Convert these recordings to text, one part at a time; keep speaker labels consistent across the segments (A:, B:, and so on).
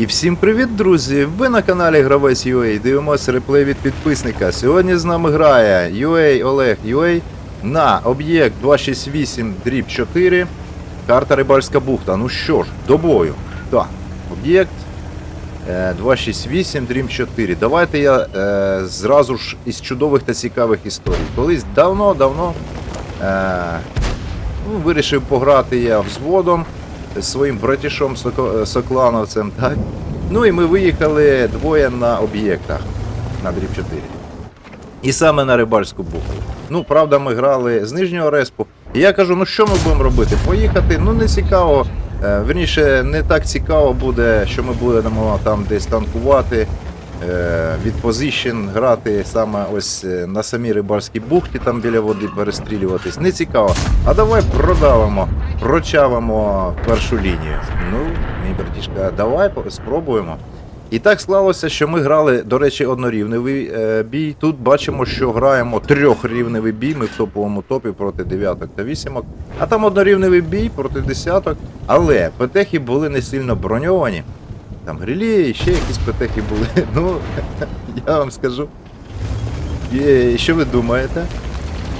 A: І всім привіт, друзі! Ви на каналі Гравець UA. Дивимося реплей від підписника. Сьогодні з нами грає UA Олег UA на об'єкт 268 дріб 4. Карта Рибальська бухта. Ну що ж, до бою. Так, об'єкт е, 268 дріб 4. Давайте я е, зразу ж із чудових та цікавих історій. Колись давно-давно е, ну, вирішив пограти я взводом своїм братішом Соклановцем, так? Ну і ми виїхали двоє на об'єктах на дріб 4. І саме на рибальську бухту. Ну, правда, ми грали з нижнього респу. І я кажу, ну що ми будемо робити? Поїхати? Ну не цікаво. Е, Верніше, не так цікаво буде, що ми будемо там десь танкувати е, від позицін грати саме ось е, на самій рибальській бухті, там біля води перестрілюватись. Не цікаво. А давай продавимо, прочавимо першу лінію. Ну, мій братішка, давай спробуємо. І так склалося, що ми грали, до речі, однорівневий е, бій. Тут бачимо, що граємо трьохрівневий бій. Ми в топовому топі проти дев'яток та вісімок. А там однорівневий бій проти десяток. Але петехи були не сильно броньовані. Там грилі, ще якісь петехи були. Ну, я вам скажу. І що ви думаєте?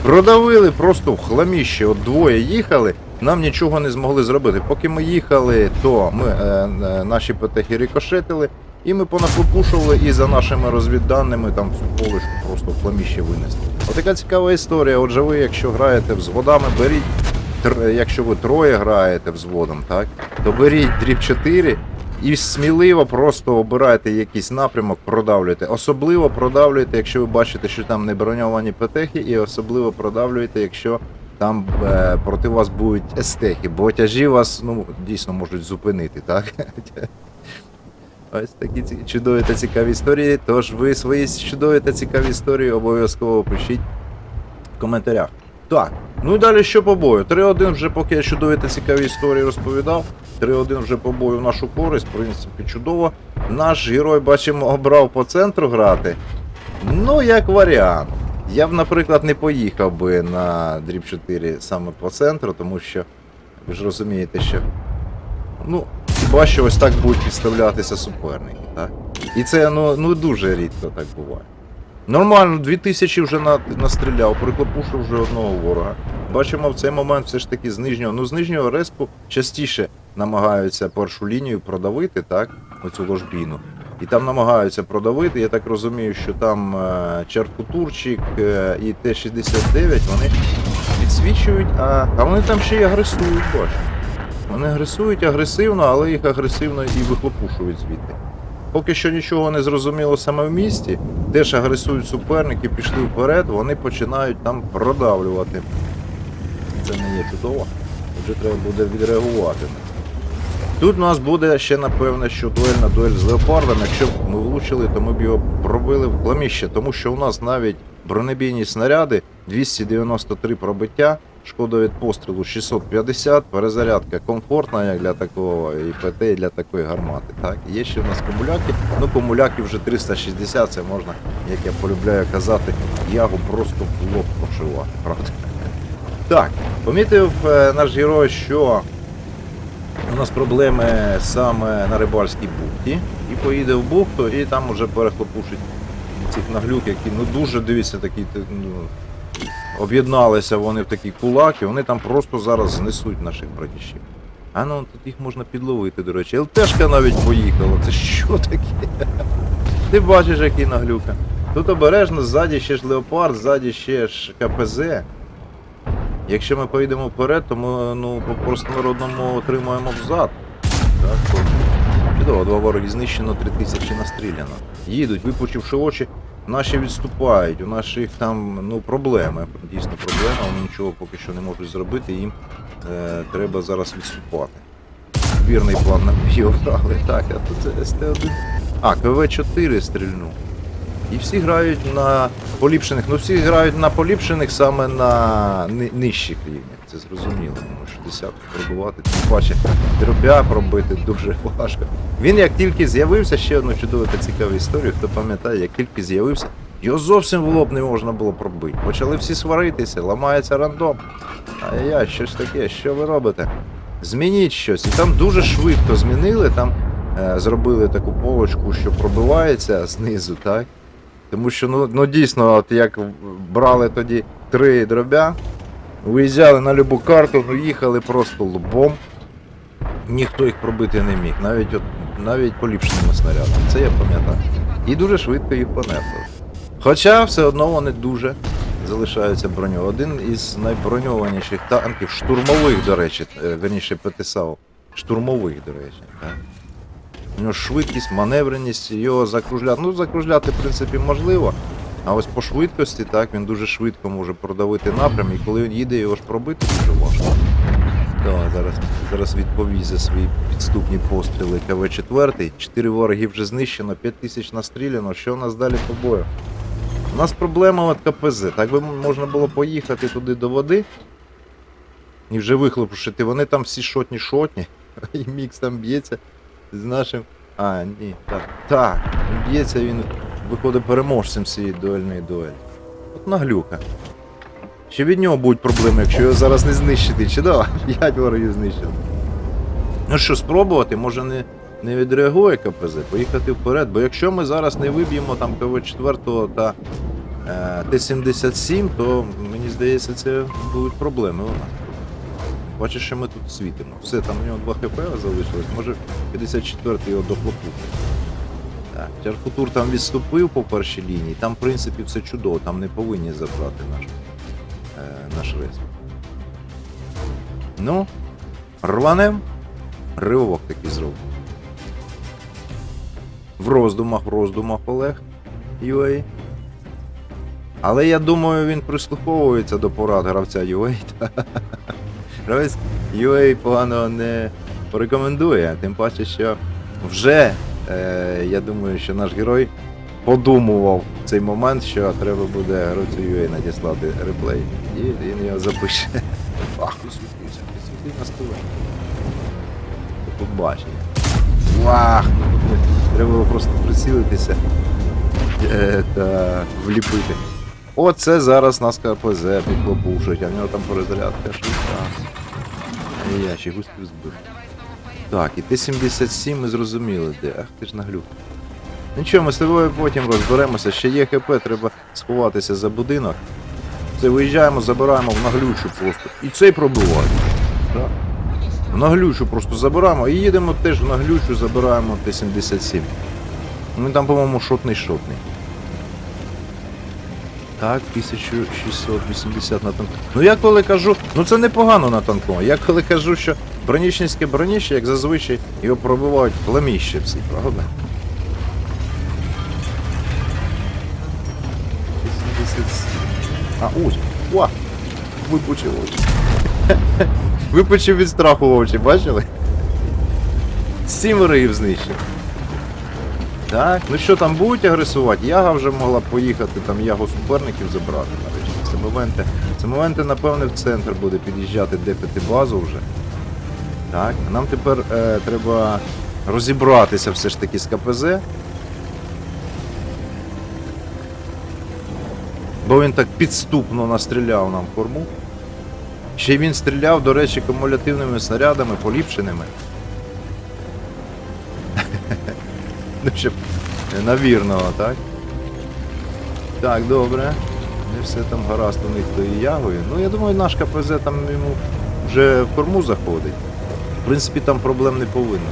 A: Продавили просто в хламіще. От двоє їхали, нам нічого не змогли зробити. Поки ми їхали, то ми е, е, наші петехи рикошетили, і ми понапопушували, і за нашими розвідданими там всю полишку просто в хламіще винесли. Отака цікава історія. Отже, ви, якщо граєте взводами, беріть. тр- Якщо ви троє граєте взводом, так, то беріть дріб 4 і сміливо просто обирайте якийсь напрямок, продавлюйте. Особливо продавлюйте, якщо ви бачите, що там не броньовані петехи, і особливо продавлюйте, якщо там е, проти вас будуть естехи, бо тяжі вас ну, дійсно можуть зупинити, так? Ось такі чудові та цікаві історії. Тож ви свої чудові та цікаві історії обов'язково пишіть в коментарях. Так, ну і далі що по бою? 3-1 вже поки я чудові та цікаві історії розповідав. 3-1 вже по бою в нашу користь, в принципі, чудово. Наш герой, бачимо, обрав по центру грати. Ну, як варіант. Я б, наприклад, не поїхав би на Дріб 4 саме по центру, тому що ви ж розумієте, що. Ну, хіба що ось так будуть підставлятися суперники, так? І це ну, ну дуже рідко так буває. Нормально, 2000 вже на, настріляв, приклопушив вже одного ворога. Бачимо в цей момент все ж таки з нижнього. Ну, з нижнього респу частіше намагаються першу лінію продавити, так? Оцю ложбіну. І там намагаються продавити. Я так розумію, що там е, Чаркутурчик е, і Т-69 вони підсвічують, а, а вони там ще й агресують, бачу. Вони агресують агресивно, але їх агресивно і вихлопушують звідти. Поки що нічого не зрозуміло саме в місті, теж агресують суперники, пішли вперед, вони починають там продавлювати. Це не є чудово, вже треба буде відреагувати на це. Тут у нас буде ще напевне, що дуель на дуель з леопардом. Якщо б ми влучили, то ми б його пробили в кламіще, тому що у нас навіть бронебійні снаряди 293 пробиття, шкода від пострілу 650, перезарядка комфортна, як для такого і ПТ, і для такої гармати. Так, є ще у нас комуляки. Ну, комуляки вже 360, це можна, як я полюбляю казати, ягу просто в лоб прошивати, правда. Так, помітив е, наш герой, що у нас проблеми саме на рибальській бухті. І поїде в бухту, і там уже перехлопушить цих наглюк, які ну дуже дивіться, такі ну, об'єдналися вони в такий кулак, і вони там просто зараз знесуть наших братішів. А ну тут їх можна підловити, до речі. ЛТшка навіть поїхала. Це що таке? Ти бачиш, який наглюка. Тут обережно, ззаді ще ж леопард, ззаді ще ж КПЗ. Якщо ми поїдемо вперед, то ми ну, по простонародному отримаємо взад. Так, то чудово, два вороги знищено, три тисячі настріляно. Їдуть, випучивши очі, наші відступають, у наших там ну, проблеми. Дійсно проблема, вони нічого поки що не можуть зробити, їм е, треба зараз відступати. Вірний план на обрали. Так, а тут це СТ-1. А, КВ-4 стрільнув. І всі грають на поліпшених. Ну всі грають на поліпшених саме на ни- нижчих рівнях. Це зрозуміло, тому що десятку пробувати, тим паче дробя пробити дуже важко. Він як тільки з'явився, ще одну чудову та цікаву історію, хто пам'ятає, як тільки з'явився, його зовсім в лоб не можна було пробити. Почали всі сваритися, ламається рандом. Ай-яй, щось таке, що ви робите? Змініть щось. І там дуже швидко змінили. Там е, зробили таку полочку, що пробивається знизу, так? Тому що ну, ну дійсно, от як брали тоді три дробя, виїжджали на любу карту, ну їхали просто лбом. Ніхто їх пробити не міг, навіть от, навіть поліпшеними снарядами. Це я пам'ятаю. І дуже швидко їх понесли. Хоча все одно вони дуже залишаються броньовані. Один із найброньованіших танків, штурмових, до речі, е, верніше ПТСАУ. Штурмових, до речі. Так. У нього швидкість, маневреність, його закружляти. Ну, закружляти, в принципі, можливо. А ось по швидкості, так, він дуже швидко може продавити напрям, і коли він їде, його ж пробити дуже важко. Так, зараз, зараз відповість за свої підступні постріли КВ-4. Чотири вороги вже знищено, 5 тисяч настріляно. Що у нас далі по бою? У нас проблема от КПЗ. Так би можна було поїхати туди до води і вже вихлопушити. Вони там всі шотні-шотні. І мікс там б'ється з нашим. А, ні, так. Так, б'ється він, виходить переможцем цієї дуельної дуелі. От наглюка. Ще від нього будуть проблеми, якщо його зараз не знищити. Чи да? 5 ворогів знищили. Ну що, спробувати, може не, не відреагує КПЗ, поїхати вперед, бо якщо ми зараз не виб'ємо там КВ-4 та е, Т-77, то мені здається, це будуть проблеми у нас. Бачиш, що ми тут світимо. Все, там у нього 2 хп залишилось, може 54-й його дохлопнути. Так, Чарфутур там відступив по першій лінії, там, в принципі, все чудово, там не повинні забрати наш, е, наш рейс. Ну, рванем, ривок такий зробив. В роздумах, в роздумах Олег UA. Але я думаю, він прислуховується до порад гравця UA. Гравець UA погано не порекомендує, тим паче, що вже е, я думаю, що наш герой подумував в цей момент, що треба буде гравцю UA надіслати реплей. І він його запише. Ах, висвітлюється, висвітлює на столі. Побачення. Вах! Треба було просто прицілитися е, та вліпити. Оце зараз нас КПЗ підхлопушить, а в нього там перезарядка швидка. І я ще густів збив. Так, і Т-77 ми зрозуміли де. Ах ти ж наглюк. Нічого, ми з тобою потім розберемося. Ще є ХП, треба сховатися за будинок. Це виїжджаємо, забираємо в наглючу просто. І цей пробиває. Так. В наглючу просто забираємо і їдемо теж в наглючу, забираємо Т-77. Ну там, по-моєму, шотний шотний. Так, 1680 на танку. Ну я коли кажу, ну це непогано на танку. Я коли кажу, що бронічницьке броніще, як зазвичай, його пробивають пламіще всі, правда? 87. А, ось. Уа! Випучив очі. Випучив від страху очі, бачили? Сім ворогів знищив. Так, ну що там будуть агресувати? Яга вже могла поїхати, там ягу суперників забрати нарешті. Це моменти, напевне, в центр буде під'їжджати депити базу вже. Так, а нам тепер е, треба розібратися все ж таки з КПЗ. Бо він так підступно настріляв нам корму. Ще й він стріляв, до речі, кумулятивними снарядами, поліпшеними. Ну, щоб на вірного, так? Так, добре. Не все там гаразд у них тою ягою. Ну, я думаю, наш КПЗ там йому вже в корму заходить. В принципі, там проблем не повинно.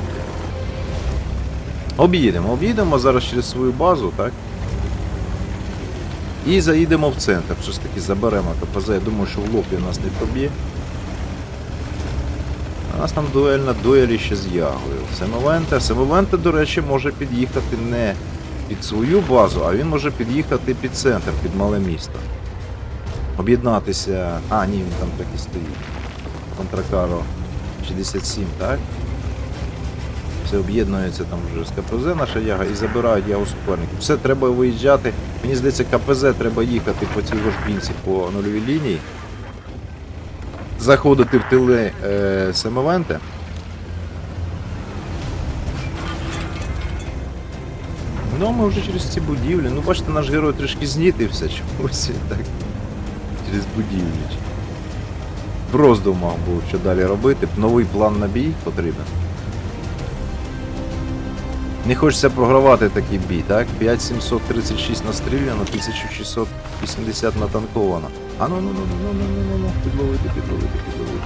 A: Об'їдемо, об'їдемо зараз через свою базу, так? І заїдемо в центр. Ж таки заберемо КПЗ. Я думаю, що в лоб він нас не проб'є. У нас там дуель на дуелі ще з Ягою. Семовенте. Семовенте, до речі, може під'їхати не під свою базу, а він може під'їхати під центр, під мале місто. Об'єднатися. А, ні, він там так і стоїть. Контракаро 67, так? Все об'єднується там вже з КПЗ наша яга і забирають ягу суперників. Все, треба виїжджати. Мені здається, КПЗ треба їхати по цій ложбінці по нульовій лінії заходити в тили е, Семовенте. Ну, ми вже через ці будівлі. Ну, бачите, наш герой трішки знітився чомусь так. Через будівлі. В роздумах був, що далі робити. Новий план на бій потрібен. Не хочеться програвати такий бій, так? 5736 настріляно, 1680 натанковано. А ну ну ну ну ну ну ну ну підловити, підловити, підловити.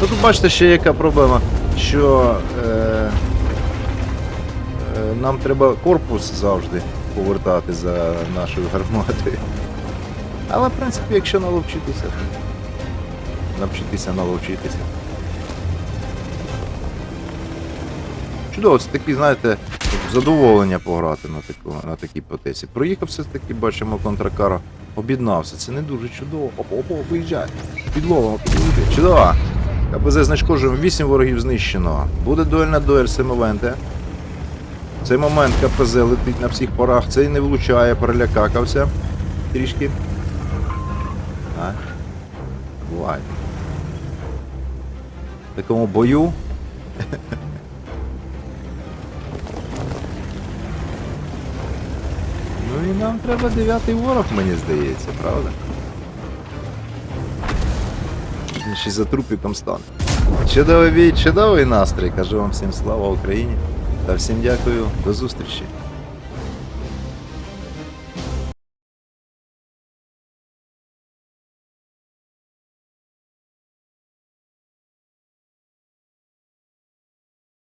A: Ну тут бачите ще яка проблема, що е, е, нам треба корпус завжди повертати за нашою гарматою. Але в принципі, якщо наловчитися, навчитися наловчитися. Чудово, це такі, знаєте, задоволення пограти на, таку, на такій потесі. Проїхав все-таки, бачимо, контракара об'єднався. Це не дуже чудово. Опа, виїжджай. Підловимо, підловити. Чудово. КПЗ знешкоджуємо 8 ворогів знищено. Буде дуельна дуель Семовенте. В цей момент КПЗ летить на всіх порах, цей не влучає, перелякакався трішки. А? Буває. В такому бою. і нам треба дев'ятий ворог, мені здається, правда? Ще за трупіком стане. Чудовий бій, чудовий настрій. Кажу вам всім слава Україні. Та всім дякую, до зустрічі.